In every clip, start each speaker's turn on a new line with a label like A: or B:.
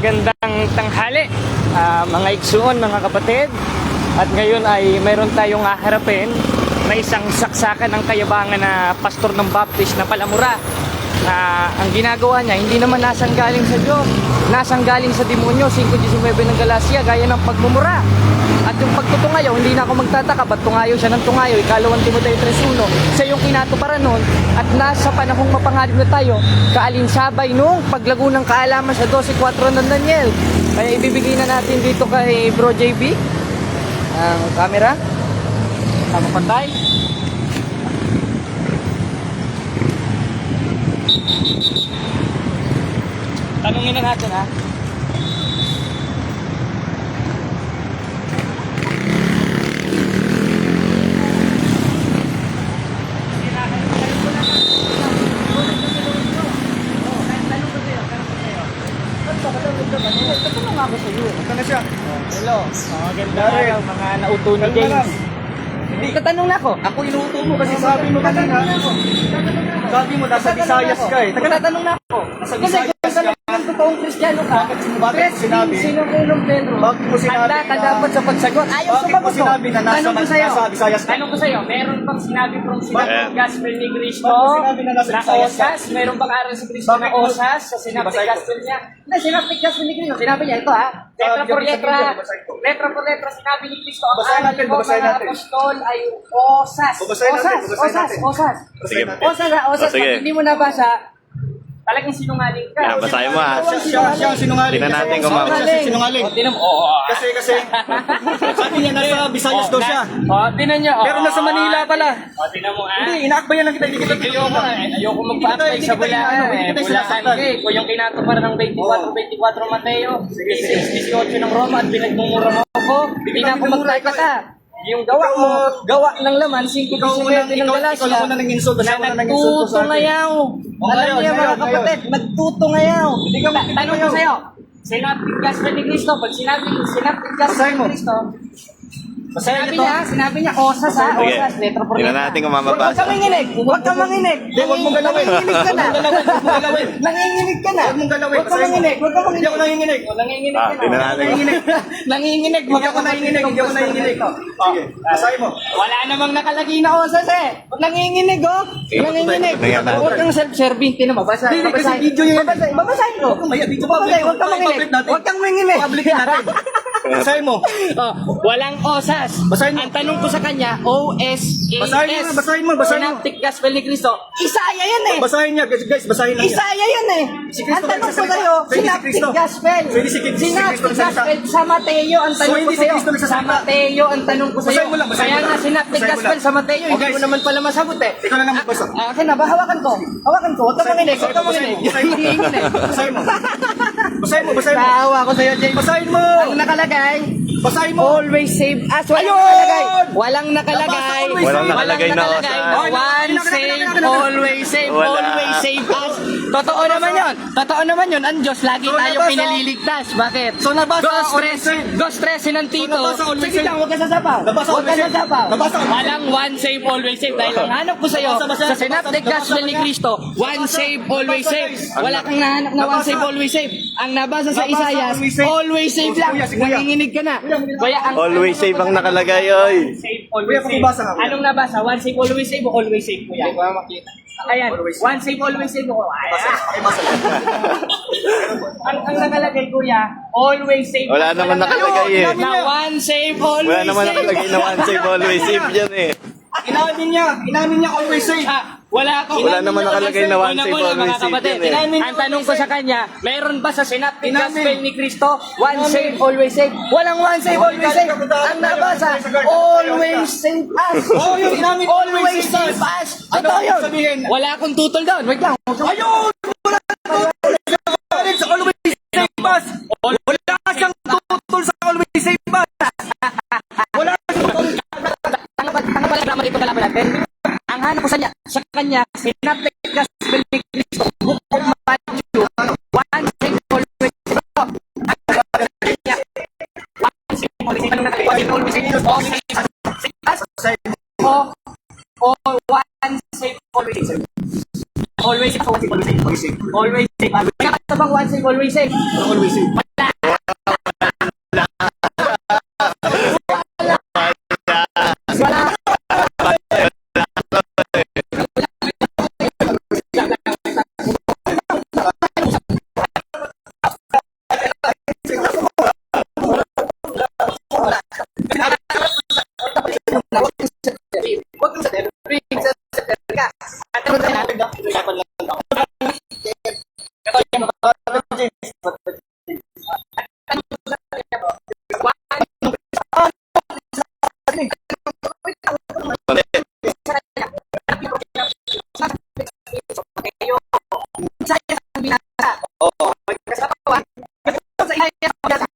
A: Magandang tanghali, ah, mga iksuon, mga kapatid. At ngayon ay mayroon tayong haharapin na isang saksakan ng kayabangan na pastor ng Baptist na Palamura. Na ang ginagawa niya, hindi naman nasang galing sa Diyos, nasang galing sa demonyo, 5.19 ng Galacia, gaya ng pagmumura. At yung pagtutungayaw, hindi na ako magtataka, ba't tungayaw siya ng tungayaw? Ikalawang Timoteo 3.1, siya yung kinatuparan nun, at nasa panahong mapangalip na tayo, kaalinsabay nung paglago ng kaalaman sa 12.4 ng Daniel. Kaya ibibigay na natin dito kay Bro JB, ang camera, tama pantay. Tanungin na natin ha.
B: Siya.
A: Hello. Mga ganda araw, mga nauto ni. James. Tatanong na ako.
B: Ako inuuto mo kasi sabi mo kanina. Sabi mo nasa Visayas ka eh.
A: Tatanong na ako.
B: Nasa
A: Kasi
B: Visayas
A: kung Kristiyano ka,
B: Bakit sino- bakit mo sinabi?
A: Sinunulong Pedro.
B: Bakit mo sinabi
A: Handa ka
B: na-
A: dapat sa pagsagot. Ayaw
B: Bakit
A: sumagot
B: mo sinabi na nasa-
A: Tanong ko sa'yo.
B: nasa Visayas ka?
A: Tanong ko sa'yo, meron bang sinabi from sinabi gospel ni Cristo
B: Bakit mo sinabi na nasa Visayas ka?
A: osas? Meron bang aral si Cristo
B: Bakit
A: na
B: mo-
A: osas sa sinabi
B: Basahin ko.
A: gospel niya? Na sinabi gospel ni Cristo. Sinabi niya ito ha. Letra
B: Ah,
A: por
B: sabihin
A: letra.
B: ko, basahin ko.
A: Letra por letra sinabi ni Cristo. Ang
B: Babasahin natin,
A: aral ko
B: babasahin
A: mga
B: natin.
A: apostol ay osas.
B: Babasahin natin,
A: Osas,
B: babasahin
A: osas,
B: natin.
A: osas.
C: Sige.
A: Osas ha, osas.
C: Oh, sige.
A: Pag hindi mo nabasa, talagang sinungaling ka.
C: Yeah, basahin mo, ha.
B: Siya, siya, siya ang sinungaling.
C: Tingnan natin kung ma-
B: Siya si sinungaling.
A: O, tinan mo. Oo.
B: Kasi, kasi, sabi niya nasa Visayas daw siya.
A: O, tinan niyo.
B: Pero nasa Manila pala.
A: O, tinan mo ha.
B: Hindi, inaakbayan lang kita. Hindi kita
A: Ayoko eh. Ayoko magpa-apply sa Bulacan
B: hindi
A: eh.
B: kita sinasaktan.
A: ka eh. Kung yung kinatuparan ng 24-24 Mateo, 16-18 ng Roma at pinagmumura mo ako, hindi na ako
B: pinagmumura,
A: magtataka. Yung gawa mo, gawa ng laman, 5
B: Ikaw
A: ng
B: unang-
A: ng
B: ikaw-
A: Galacia,
B: ikaw lang unang nag-insult,
A: na
B: basta ako unang nag-insult sa akin.
A: nagtutungayaw. Alam niya mga kapatid, nagtutungayaw.
B: Ka
A: Tanong ko sa'yo, Synoptic Gospel ni Cristo, pag Gospel
B: Basahin mo.
A: ni Cristo,
B: Basahin
A: sinabi niya, sinabi niya, osas ha,
C: Sige.
A: osas, letra por
C: Tingnan
A: letra.
C: natin kung
A: Huwag
C: mamabasa.
A: kang manginig, huwag kang manginig.
B: Hindi, huwag mong galawin.
A: Nanginginig ka na.
B: Huwag mong galawin.
A: Nanginginig ka na.
B: Huwag mong galawin.
A: Huwag
B: mo.
A: manginig, huwag kang
B: Hindi
A: manginig.
B: ako nanginginig.
A: Oh, Nanginginig
C: Ah,
A: ka na.
C: tingnan natin.
B: Nanginginig.
A: Nanginginig,
B: Hindi ako nanginginig. Hindi ako nanginginig. Sige, basahin mo.
A: Wala namang nakalagay na osas eh. Nanginginig oh. Nanginginig.
C: Tingnan natin.
A: Huwag kang self-serving. Tinan mo, basa.
B: Hindi, kasi video yun.
A: Babasahin, babasahin ko.
B: Huwag kang maya, video
A: Babasahin,
B: public.
A: huwag kang manginig.
B: Public natin.
A: Huwag kang manginig.
B: Public natin. Basahin mo.
A: Oh, walang osas.
B: Basahin mo.
A: Ang tanong ko sa kanya, O-S-A-S.
B: Basahin mo, basahin mo, basahin mo.
A: Synoptic Gospel ni Cristo. Isaya yan eh.
B: Basahin niya, guys, guys, basahin lang niya.
A: Isaya yan eh.
B: Si Cristo
A: ang tanong ko sa'yo,
B: Pwede si.
A: Gospel.
B: Si Cristo- si Cristo nagsasalita.
A: Gospel sa Mateo ang
B: So,
A: tanong ko
B: hindi si
A: sa'yo.
B: Cristo
A: Sa. Mateo ang tanong ko sa'yo.
B: Basahin mo lang, basahin
A: Kaya
B: mo
A: nga
B: lang. Mo
A: Gospel sa Mateo, hindi ko naman pala masagot eh.
B: Ikaw na lang magbasa.
A: Ah, akin na, ba hawakan ko? Hawakan ko, huwag
B: mo,
A: manginig, huwag
B: basahin
A: manginig.
B: mo, mo. Basahin mo. Basahin mo, basahin mo.
A: Naawa ko sa'yo, James.
B: Basahin mo.
A: Ang nakalagay,
B: Basahin mo.
A: always save us. Walang
B: Ayun!
A: nakalagay. Walang nakalagay.
B: Nabasa always
C: Walang
B: save.
C: nakalagay na
B: Ay,
A: One save, always save,
C: Wala.
A: always save us. Totoo naman yun. Totoo naman yun. Ang Diyos, lagi
B: So,
A: tayo
B: nabasa-
A: pinaliligtas. Bakit?
B: So, nabasa
A: Go
B: always
A: stress,
B: save.
A: go stress ng Tito.
B: So, nabasa always
A: Sige
B: save.
A: lang, huwag ka sasapaw.
B: Nabasa
A: Huwag ka
B: always save.
A: sasapaw.
B: Nabasa always
A: Walang one save, always save. Dahil ang hanap ko sa'yo,
B: Nabasa, basa.
A: sa
B: Nabasa,
A: Gospel ni
B: basa.
A: Cristo, one
B: Nabasa.
A: save, always
B: Nabasa,
A: save.
B: guys.
A: Wala kang nahanap na one
B: Nabasa.
A: save, always save. Ang nabasa sa
B: Nabasa,
A: Isaias,
B: always save.
A: always save
B: Oh,
A: lang.
B: kuya, si kuya.
A: Nanginginig ka na. Kaya ang
C: Always save ang nakalagay, oy.
A: Save,
B: Kuya,
A: always save.
B: pakibasa nga, kuya.
A: Anong nabasa? One save, always save o always save, kuya? Hindi ko makita. Ayan,
B: Always save.
A: one save, always save o Ay,
B: Basa, pakibasa lang.
A: ang, ang nakalagay, kuya, always save.
C: Wala naman nakalagay eh.
A: Na one save, always
C: Wala naman
A: save.
C: nakalagay na one save, always save yan eh.
B: Inamin niya, inamin niya always save.
A: Ah, wala ako.
C: Wala naman nakalagay na one save,
A: mga
C: save yan eh.
A: Ang tanong ko sa kanya, meron ba sa Synoptic. Gospel ni Cristo, one save, always save? Walang one save, always save. Ang nabasa, always save us.
B: Yun, inamin,
A: Always save us.
B: Ano
A: Ito yun.
B: sabihin?
A: Wala akong tutol doon. Wait lang.
B: Ayun! Wala kang
A: Gospel ni Cristo, Book of Matthew, one save, always save. Ang nabasa niya, one always save. Ano nakalagay? One save, always save. Always save us. O, o one save, always save. Always save, one save, always save. Always. Kaya ka bang one save, always save?
B: Always save.
A: saya biasa. Oh, biasa ayo, ayo, ayo,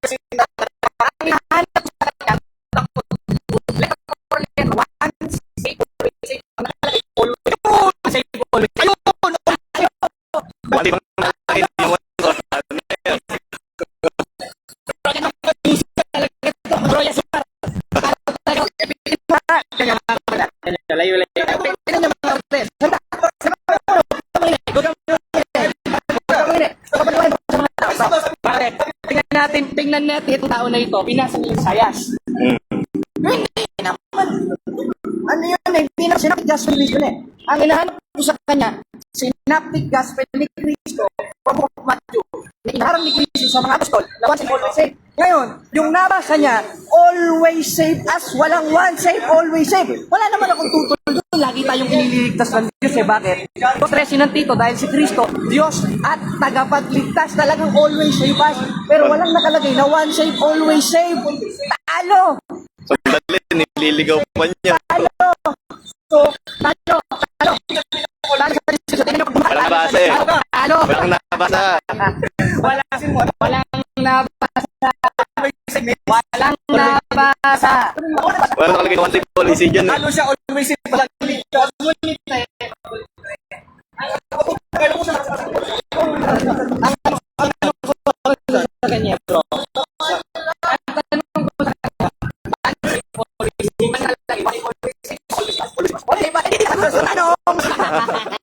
A: ayo, ayo, ayo, ayo, ayo, ayo, ayo, ayo Tingnan natin, itong tao na ito. Pinasa niya yung sayas. Hindi naman. Ano yun eh? Hindi na synaptic gospel ni Cristo eh. Ang hinahanap ko sa kanya, synaptic gospel ni Cristo from Matthew. Na inaharap ni Cristo sa mga apostol na once and always save. Ngayon, yung nabasa niya, always save as walang one save, always save. Wala naman akong tutol doon. Lagi tayong iniligtas ng Diyos eh. Bakit? Ito tres sinantito dahil si Kristo, Diyos at tagapagligtas. Talagang always save us. Pero walang nakalagay na one save, always save. Talo!
C: Sandali, nililigaw pa niya.
A: Talo! So, talo! Talo! Talo
C: Walang nabasa eh.
A: Talo!
C: Walang nabasa.
A: Walang walang nabasa. Walang nabasa.
C: Walang nakalagay one save policy dyan eh.
B: Ano siya always save pala.
A: Sa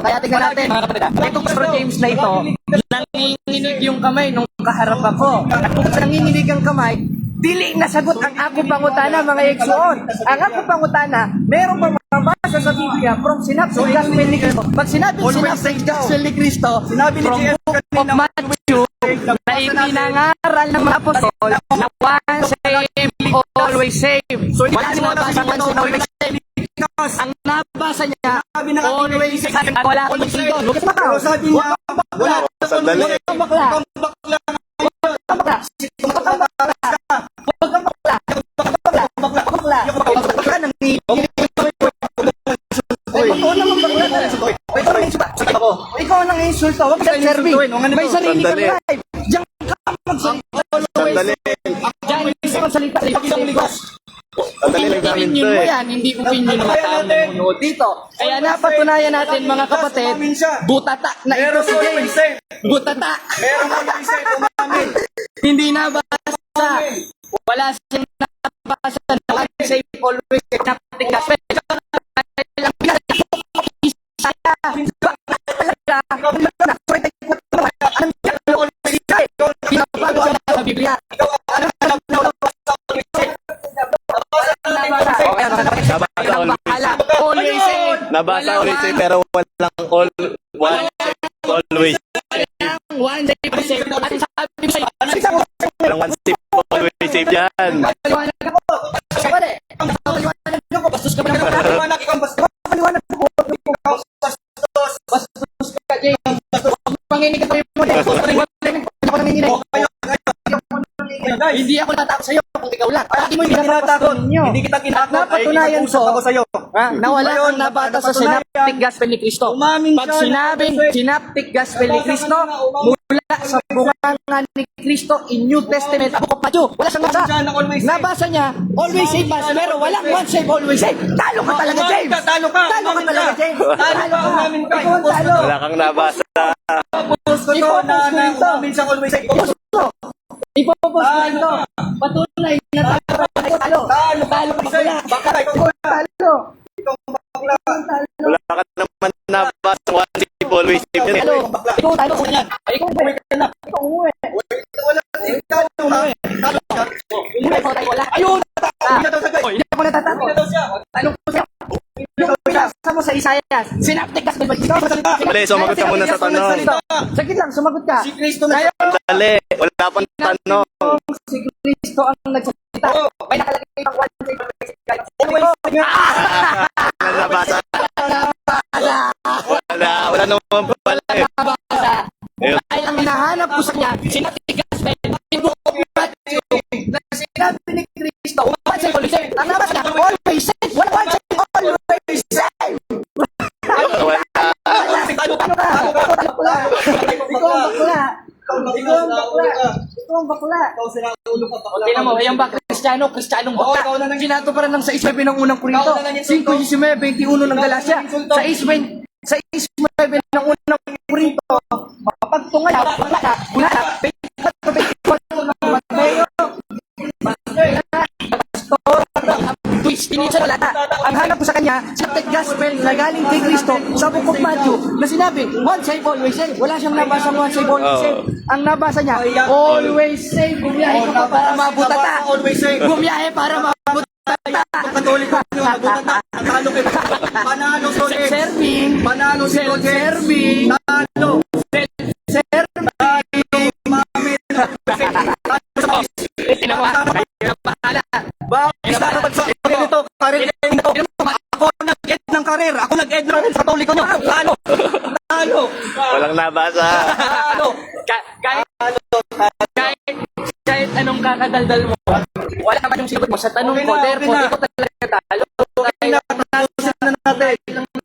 A: Kaya tingnan natin, mga kapatid. Itong Bro James na ito, nanginginig yung kamay nung kaharap ako. At kung nanginginig ang kamay, dili nasagot ang ako pangutana, mga eksoon. Ang ako pangutana, meron pa mabasa sa Biblia from synaptic gospel ni Cristo. Pag sinabi synaptic gospel ni Cristo,
B: Sinabi ni
A: from
B: JS
A: book of
B: kanina,
A: Matthew, na ipinangaral ng mga apostol na one save, always save. Wala sinabasa one save, always save. Ang nabasa niya, always save. At wala akong dito. Lucas Macau.
B: Pero sabi niya, wala
C: Sandali.
A: Huwag kang bakla. Huwag kang bakla. Huwag kang bakla. Huwag kang bakla. Huwag kang bakla. Huwag kang bakla. Ikaw naman bakla na. Ikaw nang insulto. Ikaw nang insulto. Huwag kang serving. May sarili kang
C: Sandali.
A: Opinion mo
C: eh.
A: yan, hindi opinion ng tao na nanonood dito. Kaya napatunayan natin mga kapatid, butata na ito si
B: always
A: James. Butata.
B: Meron always save. Umamin.
A: Hindi nabasa. Wala siyang nabasa na one save always synaptic gospel. Lang Isaya. Pinabago
C: Nabasa all.
A: Bahala. Always save.
C: Nabasa ulit eh, pero walang all. One always.
A: Walang one save save. Ano sabi ko sa'yo? Ano
C: Walang one save always save yan.
A: Paliwanag ako. Basta ka rin. Paliwanag ako. Bastos ka ba naman?
B: Paliwanag ikaw, basta.
A: Paliwanag ako. Bastos ka, James. Huwag manginig yung. Hindi ako nanginginig. Hindi ako natakot sa'yo kung ikaw lang. Lagi mo yung
B: Hindi kita
A: ginagawa
B: ninyo. Hindi kita kinakot.
A: Napatunayan
B: Ay,
A: ko.
B: ako sa'yo.
A: Ha? Na wala
B: Ngayon,
A: kang nabata sa synaptic gospel ni.
B: Umamin
A: Pag sinabing synaptic gospel ni Kristo, mula sa bunganga ni Kristo in New Testament, Book of Matthew, wala siyang nabasa. Nabasa niya, always save us, pero walang one save, always save. Talo ka talaga,
B: Umamin
A: James.
B: ka, talo ka,
A: Talo ka
B: umamin
A: talaga,
B: ka.
A: James.
B: Talo ka.
A: Ikaw ang talo.
C: Wala kang nabasa.
B: Post ko to
A: Ikaw,
B: na,
A: post ko
B: na
A: ito.
B: siya.
A: Patunay na talo. Talo.
B: Talo
A: Talo pala.
B: Bakla, ikaw
A: Talo.
C: Wala ka naman nabasa one save always save yan
A: Talo. Ikaw talo ko yan. Ikaw umuwi ka na. Ikaw umuwi.
B: Wala, talo. Talo.
A: Umuwi ko tayo wala.
B: Ayun! Hindi na daw sagay.
A: Hindi
B: na daw siya.
A: Tanong ko sa'yo. Mo sa Isaiah, synaptic gospel ba? Ikaw magsalita.
C: Dali, sumagot ka muna sa tanong.
A: Saglit lang, sumagot ka.
B: Si Kristo na
C: Sandali. Wala pang tanong.
A: si Kristo ang nagsalita. May nakalagay pang one day.
C: Wala nabasa. Wala. Wala naman pala eh.
A: Nabasa.
C: Ayun.
A: Dahil ang hinahanap ko sa kanya, synaptic gospel. Yung book bakla. Tingnan mo, ayan ba, Kristiyano, Kristiyanong
B: Oo,
A: bakla.
B: ikaw na
A: Ginato pa rin ng 6.9 ng unang Korinto.
B: Ikaw na nang insulto.
A: 5.19, 21 ng Galacia. Sa 6.9 sa 6.9 ng unang Korinto, mapagtungan na, wala na, wala na, 24, 24 ng Mateo, twist, pinitsa wala na. Ang hanap ko sa kanya, synaptic gospel na galing kay Kristo sa Book of Matthew na sinabi, once save, always save. Wala siyang nabasang once save, always save. Ang nabasa niya, always save. Bumiyahe ka pa para mabutata.
B: Always save.
A: Bumiyahe para mabutata.
B: Katoliko nyo, nabutan na. Talo kayo. Panalo si.
A: Serving.
B: Panalo si Roger.
A: Serving.
B: Talo.
A: Serving.
D: Tinawa. Kayo na bahala.
B: Bakit sa ganito, karir ito. Ako nag-end ng karir. Ako nag-end ng Katoliko nyo. Talo. Talo.
C: Walang nabasa.
D: anong kakadaldal mo, wala naman yung sigot mo sa tanong
B: Okay
D: ko,
B: na,
D: therefore,
B: okay na.
D: ikaw talaga talo.
B: Kaya natatalusin na natin.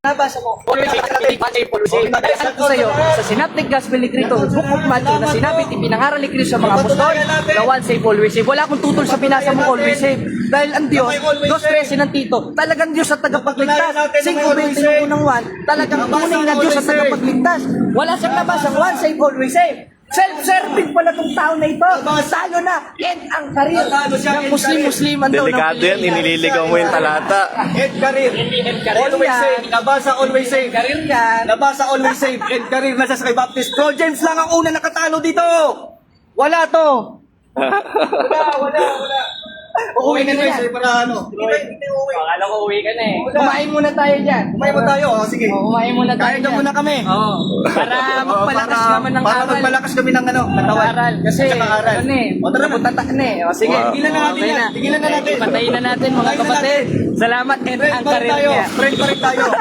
A: Nabasa
D: say, always say.
A: Dahil alam ko sa iyo, sa Synoptic Gospel ni Cristo, Book of Matthew, na sinabi, pinangaral ni Cristo sa mga apostol, na one save, always save. Wala akong tutol sa binasa mo, always save. Dahil ang Diyos, Diyos 13 ng Tito, talagang Diyos at tagapagligtas. 5.20 ng unang one, talagang tunay na Diyos at tagapagligtas. Wala siyang nabasang one save, always save. Self-serving pala tong tao na ito. Talo na. End ang karir ng Muslim-Musliman daw. ng
C: Delikado yan, inililigaw mo yung talata.
B: End career.
A: career
B: Always save. Nabasa always save.
A: Karir yan.
B: Nabasa always save. End career na sa Sky Baptist. Bro James lang ang una nakatalo dito. Wala to. Wala, wala, wala.
A: Uuwi ka na yan.
B: Para ano? Hindi ba hindi uwi?
D: Akala ko uwi ka na eh.
A: Kumain muna tayo dyan.
B: Kumain mo tayo. Oh, sige.
A: O, kumain muna tayo
B: Kain na
A: dyan.
B: muna kami.
D: Oo. Para magpalakas naman ng
B: para
D: aral.
B: magpalakas kami ng ano, katawan.
D: Aral. Kasi,
B: Tsaka aral.
D: ano eh,
B: O tara na.
A: Butata na eh. O sige.
C: Wow.
B: Tigilan na natin
D: Okay
B: yan.
D: na.
B: Tigilan na natin.
D: Patayin na natin mga
B: Patayin na
D: kapatid. Salamat and
B: Friend
D: ang
B: pa rin
D: karir
B: tayo.
D: niya.
B: Friend pa rin tayo.